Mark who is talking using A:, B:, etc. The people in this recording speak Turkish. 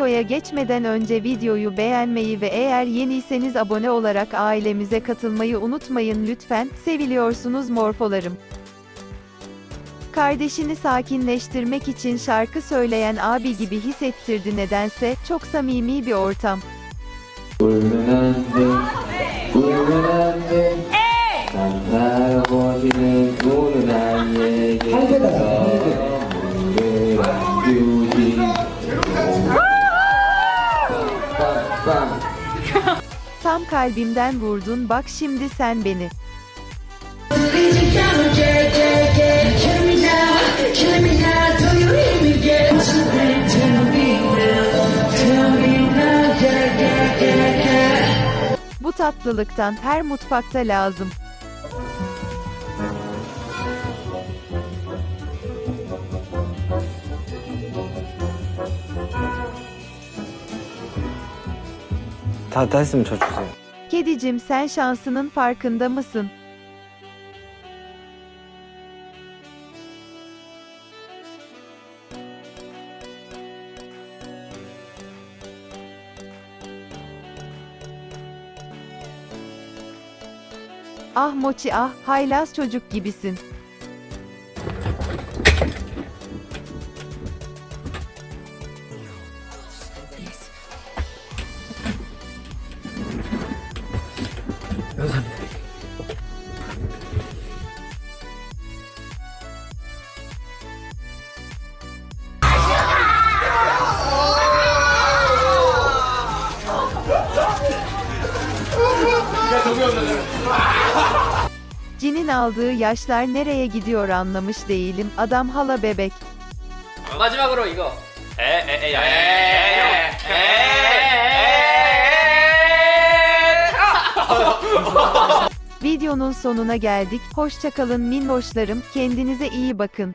A: Videoya geçmeden önce videoyu beğenmeyi ve eğer yeniyseniz abone olarak ailemize katılmayı unutmayın lütfen. Seviliyorsunuz morfolarım. Kardeşini sakinleştirmek için şarkı söyleyen abi gibi hissettirdi nedense. Çok samimi bir ortam.
B: 울
A: Tam kalbimden vurdun bak şimdi sen beni.
C: Killing me now, killing me
D: 다, 다 했으면 저 주세요.
A: Kedicim sen şansının farkında mısın? Ah Moçi ah, haylaz çocuk gibisin. Cin'in aldığı yaşlar nereye gidiyor anlamış değilim. Adam hala bebek.
E: 마지막으로 이거. 에에에야.
A: Videonun sonuna geldik. Hoşçakalın minnoşlarım. Kendinize iyi bakın.